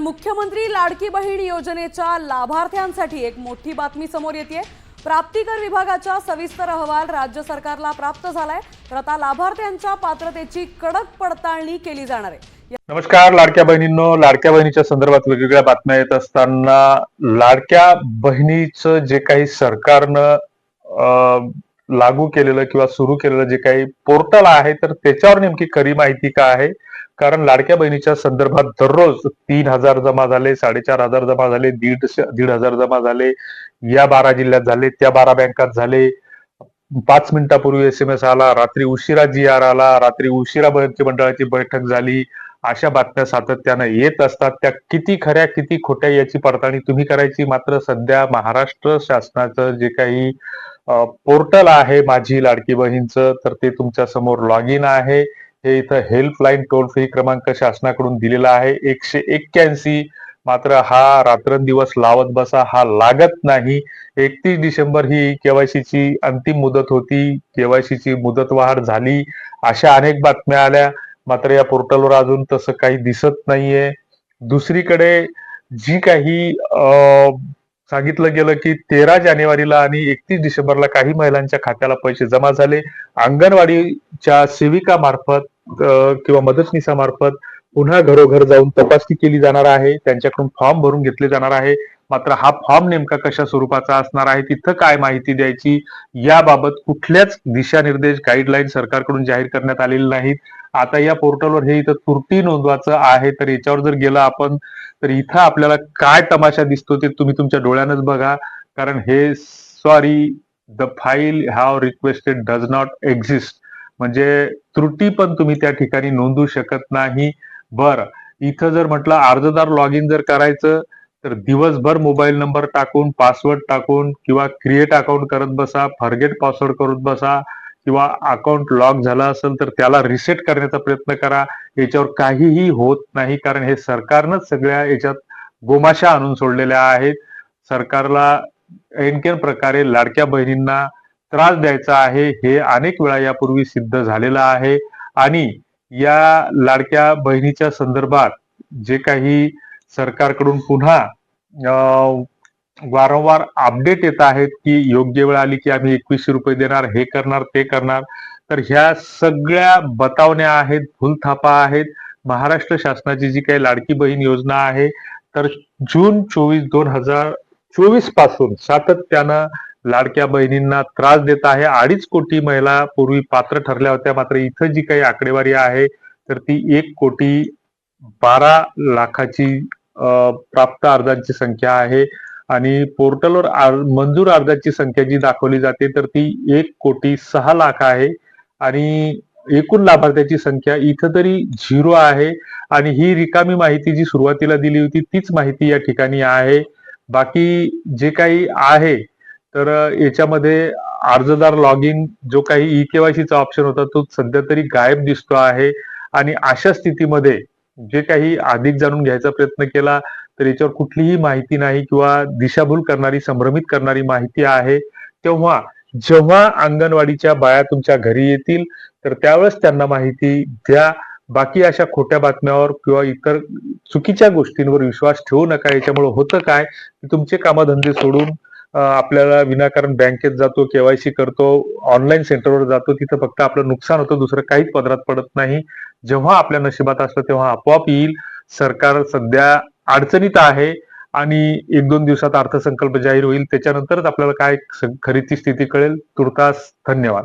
मुख्यमंत्री लाडकी बहीण योजनेच्या लाभार्थ्यांसाठी एक मोठी बातमी समोर येते प्राप्तिकर विभागाचा सविस्तर अहवाल राज्य सरकारला प्राप्त झालाय. तर आता लाभार्थ्यांच्या पात्रतेची कडक पडताळणी केली जाणार आहे. नमस्कार लाडक्या बहिणींनो. लाडक्या बहिणीच्या संदर्भात वेगवेगळ्या बातम्या येत असताना लाडक्या बहिणीचं जे काही सरकारनं लागू केलेलं किंवा सुरू केलेलं जे काही पोर्टल आहे तर त्याच्यावर नेमकी खरी माहिती काय आहे? कारण लाडक्या बहिणीच्या संदर्भात दररोज तीन हजार जमा झाले साडेचार हजार जमा झाले दीड दीड हजार जमा झाले. या बारा जिल्ह्यात झाले त्या बारा बँकात झाले. पाच मिनिटापूर्वी एस एम एस आला रात्री उशिरा जी आर आला रात्री उशिरा मंत्री मंडळाची बैठक झाली. अशा बातम्या सातत्यानं येत असतात. त्या किती खऱ्या किती खोट्या याची पडताळणी तुम्ही करायची. मात्र सध्या महाराष्ट्र शासनाचं जे काही पोर्टल आहे माझी लाडकी बहीणचं तर ते तुमच्यासमोर लॉग इन आहे. हे इथं हेल्पलाईन टोल फ्री क्रमांक शासनाकडून दिलेला आहे. एकशे एक्क्याऐंशी मात्र हा रात्रंदिवस लावत बसा हा लागत नाही. एकतीस डिसेंबर ही केवायसीची अंतिम मुदत होती. केवायसीची मुदतवाढ झाली. अशा अनेक बातम्या आल्या. मात्र या पोर्टलवर अजून तसं काही दिसत नाहीये. दुसरीकडे जी काही सांगितलं गेलं की तेरा जानेवारीला आणि एकतीस डिसेंबरला काही महिलांच्या खात्याला पैसे जमा झाले. अंगणवाडी सेविका मार्फत किंवा मदतनीसामार्फत पुन्हा घरोघर जाऊन तपासणी केली जाणार आहे. त्यांच्याकडून फॉर्म भरून घेतले जाणार आहे. मात्र हा फॉर्म नेमका कशा स्वरूपाचा असणार आहे? तिथं काय माहिती द्यायची? याबाबत कुठल्याच दिशानिर्देश गाईडलाईन सरकारकडून जाहीर करण्यात आलेले नाहीत. आता या पोर्टलवर हे इथं त्रुटी नोंदवायचं आहे. तर याच्यावर जर गेलं आपण तर इथं आपल्याला काय तमाशा दिसतो ते तुम्ही तुमच्या डोळ्यानच बघा. कारण हे sorry the file have requested does not exist म्हणजे त्रुटी पण तुम्ही त्या ठिकाणी नोंदवू शकत नाही. बर इथं जर म्हटलं अर्जदार लॉग इन जर करायचं तर दिवसभर मोबाईल नंबर टाकून पासवर्ड टाकून किंवा क्रिएट अकाउंट करत बसा फॉरगेट पासवर्ड करत बसा किंवा अकाउंट लॉक झाला असेल तर त्याला रिसेट करण्याचा प्रयत्न करा. याच्यावर काहीही होत नाही कारण हे सरकारनंच सगळ्या याच्यात गोमाशा आणून सोडलेल्या आहेत. सरकारला एनकेन प्रकारे लाडक्या बहिणींना त्रास द्यायचा आहे हे अनेक वेळा यापूर्वी सिद्ध झालेलं आहे. आणि या लाडक्या बहिणीच्या संदर्भात जे काही सरकारकडून पुन्हा वारंवार अपडेट येत आहेत की योग्य वेळ आली की आम्ही एकवीसशे रुपये देणार हे करणार ते करणार तर ह्या सगळ्या बतावण्या आहेत भूलथापा आहेत. महाराष्ट्र शासनाची जी काही लाडकी बहीण योजना आहे तर जून चोवीस दोन हजार चोवीसपासून सातत्यानं लाडक्या बहिणींना त्रास देत आहे. अडीच कोटी महिला पूर्वी पात्र ठरल्या होत्या. मात्र इथं जी काही आकडेवारी आहे तर ती एक कोटी बारा लाखाची प्राप्त अर्जांची संख्या आहे. आणि पोर्टलवर आर- मंजूर अर्जाची संख्या जी दाखवली जाते तर ती एक कोटी सहा लाख आहे. आणि एकूण लाभार्थ्याची संख्या इथं तरी झिरो आहे. आणि ही रिकामी माहिती जी सुरुवातीला दिली होती तीच माहिती या ठिकाणी आहे. बाकी जे काही आहे तर याच्यामध्ये अर्जदार लॉग इन जो काही ई केवायसीचा ऑप्शन होता तो सध्या तरी गायब दिसतो आहे. आणि अशा स्थितीमध्ये जे काही अधिक जाणून घ्यायचा प्रयत्न केला तर याच्यावर कुठलीही माहिती नाही किंवा दिशाभूल करणारी संभ्रमित करणारी माहिती आहे. तेव्हा जेव्हा अंगणवाडीच्या बाया तुमच्या घरी येतील तर त्यावेळेस त्यांना माहिती द्या. बाकी अशा खोट्या बातम्यावर किंवा इतर चुकीच्या गोष्टींवर विश्वास ठेवू नका. याच्यामुळे होतं काय? की तुमचे कामधंदे सोडून आपल्याला विनाकारण बँकेत जातो केवायसी करतो ऑनलाईन सेंटरवर जातो तिथं फक्त आपलं नुकसान होतं दुसरं काहीच पदरात पडत नाही. जेव्हा आपल्या नशिबात असतं तेव्हा आपोआप येईल. सरकार सध्या अडचणीत आहे आणि एक दोन दिवसात अर्थसंकल्प जाहीर होईल. त्याच्यानंतरच आपल्याला काय स- खरीची स्थिती कळेल. तुर्तास धन्यवाद.